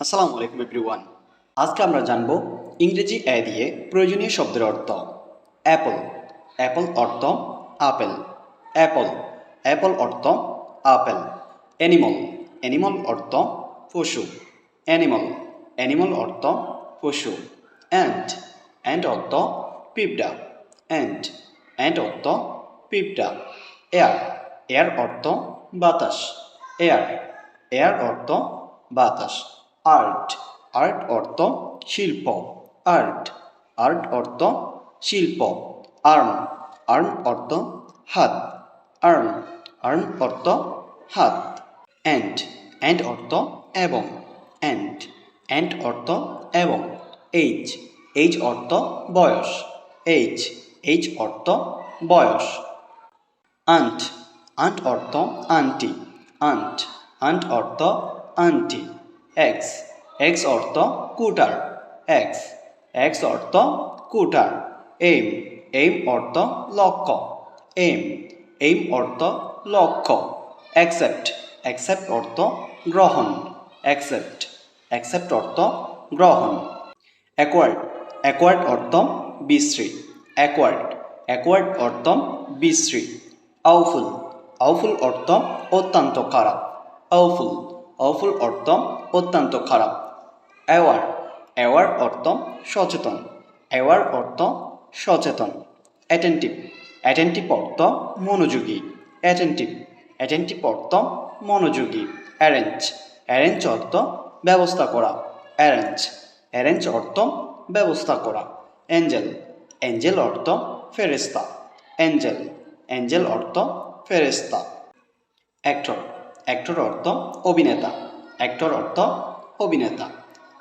আসসালামু আলাইকুম এভরিওয়ান। আজকে আমরা জানব ইংরেজি এ দিয়ে প্রয়োজনীয় শব্দের অর্থ অ্যাপল। অ্যাপল অর্থ আপেল। অ্যাপল। অ্যাপল অর্থ আপেল। অ্যানিমল। অ্যানিমল অর্থ পশু। অ্যানিমল। অ্যানিমল অর্থ পশু। অ্যান্ড। অ্যান্ড অর্থ পিপডা। অ্যান্ড। অ্যান্ড অর্থ পিপডা। এয়ার। এয়ার অর্থ বাতাস। এয়ার। এয়ার অর্থ বাতাস। আর্ট আর্ট অর্থ শিল্প আর্ট আর্ট অর্থ শিল্প আর্ম আর্ম অর্থ হাত আর্ম আর্ম অর্থ হাত অ্যান্ড অ্যান্ড অর্থ এবং অ্যান্ড অ্যান্ড অর্থ এবং এইচ এইচ অর্থ বয়স এইচ এইচ অর্থ বয়স আন্ট আন্ট অর্থ আন্টি আন্ট আন্ট অর্থ আন্টি এক্স এক্স অর্থ কুটার। এক্স এক্স অর্থ কুটার। এম এম অর্থ লক্ষ্য। এম এম অর্থ লক্ষ্য। অ্যাকসেপ্ট অ্যাকসেপ্ট অর্থ গ্রহণ। অ্যাকসেপ্ট অ্যাকসেপ্ট অর্থ গ্রহণ। অ্যাকোয়ার্ড অ্যাকোয়ার্ড অর্থ বিশ্রী। অ্যাকোয়ার্ড অ্যাকোয়ার্ড অর্থ বিশ্রী। আউফুল আউফুল অর্থ অত্যন্ত খারাপ। আউফুল আউফুল অর্থ অত্যন্ত খারাপ। অ্যাওয়ার অ্যাওয়ার অর্থ সচেতন। অ্যাওয়ার অর্থ সচেতন। অ্যাটেন্টিভ অ্যাটেন্টিভ অর্থ মনোযোগী। অ্যাটেন্টিভ অ্যাটেন্টিভ অর্থ মনোযোগী। অ্যারেঞ্জ অ্যারেঞ্জ অর্থ ব্যবস্থা করা। অ্যারেঞ্জ অ্যারেঞ্জ অর্থ ব্যবস্থা করা। অ্যাঞ্জেল অ্যাঞ্জেল অর্থ ফেরেস্তা অ্যাঞ্জেল অ্যাঞ্জেল অর্থ ফেরেস্তা অ্যাক্টর অ্যাক্টর অর্থ অভিনেতা অ্যাক্টর অর্থ অভিনেতা।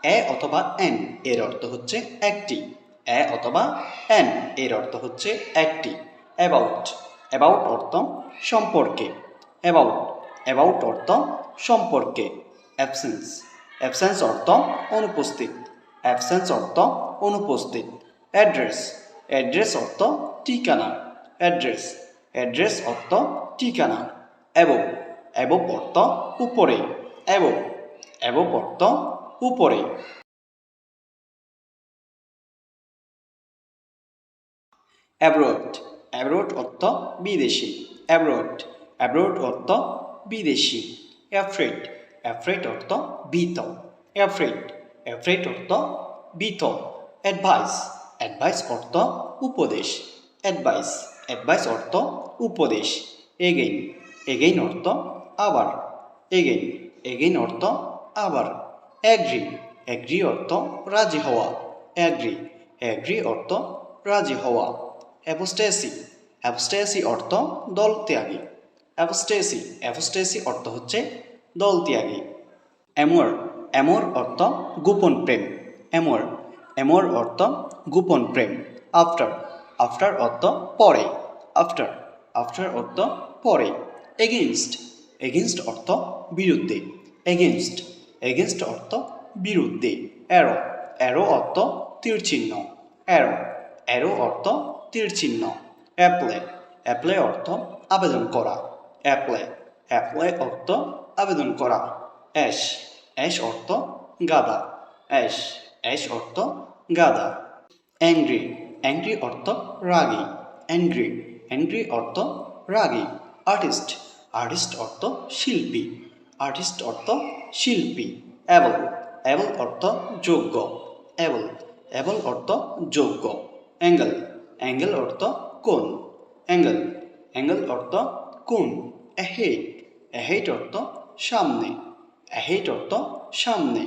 এ অথবা এন, এর অর্থ হচ্ছে একটি। এ অথবা এন, এর অর্থ হচ্ছে একটি। অ্যাবাউট অ্যাবাউট অর্থ সম্পর্কে। অ্যাবাউট অ্যাবাউট অর্থ সম্পর্কে। অ্যাবসেন্স অ্যাবসেন্স অর্থ অনুপস্থিত। অ্যাবসেন্স অর্থ অনুপস্থিত। অ্যাড্রেস অ্যাড্রেস অর্থ ঠিকানা। অ্যাড্রেস অ্যাড্রেস অর্থ ঠিকানা। এবং এবং উপরে, এবং এবং উপরে। অ্যাব্রোড অ্যাব্রোড অর্থ বিদেশি। অ্যাব্রোড অ্যাব্রোড অর্থ বিদেশি। অ্যাফ্রেড অ্যাফ্রেড অর্থ ভীত। অ্যাফ্রেড অ্যাফ্রেড অর্থ ভীত। অ্যাডভাইস অ্যাডভাইস অর্থ উপদেশ। অ্যাডভাইস অ্যাডভাইস অর্থ উপদেশ। এগেইন এগেইন অর্থ আবার। এগেইন। এগেইন অর্থ আবার। অ্যাগ্রি অ্যাগ্রি অর্থ রাজি হওয়া। অ্যাগ্রি অ্যাগ্রি অর্থ রাজি হওয়া। অ্যাপোস্টেসি। অ্যাপোস্টেসি অর্থ দল ত্যাগী। অ্যাপোস্টেসি। অ্যাপোস্টেসি অর্থ হচ্ছে দল ত্যাগী। অ্যামোর। অ্যামোর অর্থ গোপন প্রেম। অ্যামোর। অ্যামোর অর্থ গোপন প্রেম। আফটার। আফটার অর্থ পরে। আফটার। আফটার অর্থ পরে। এগেনস্ট এগেনস্ট অর্থ বিরুদ্ধে। এগেনস্ট এগেনস্ট অর্থ বিরুদ্ধে। অ্যারো অ্যারো অর্থ তীর চিহ্ন। অ্যারো অ্যারো অর্থ তীর চিহ্ন। অ্যাপ্লে অ্যাপ্লে অর্থ আবেদন করা। অ্যাপ্লে অ্যাপ্লে অর্থ আবেদন করা। অ্যাশ অ্যাশ অর্থ গাদা। অ্যাশ অ্যাশ অর্থ গাদা। অ্যাংরি অ্যাংরি অর্থ রাগী। অ্যাংরি অ্যাংরি অর্থ রাগী। আর্টিস্ট আর্টিস্ট অর্থ শিল্পী। আর্টিস্ট অর্থ শিল্পী এবং এবং অর্থ যোগ্য। এবং এবং অর্থ যোগ্য। অ্যাঙ্গেল অ্যাঙ্গেল অর্থ কোন অ্যাঙ্গেল অ্যাঙ্গেল অর্থ কোন অ্যাহেট অ্যাহেট অর্থ সামনে। অ্যাহেট অর্থ সামনে।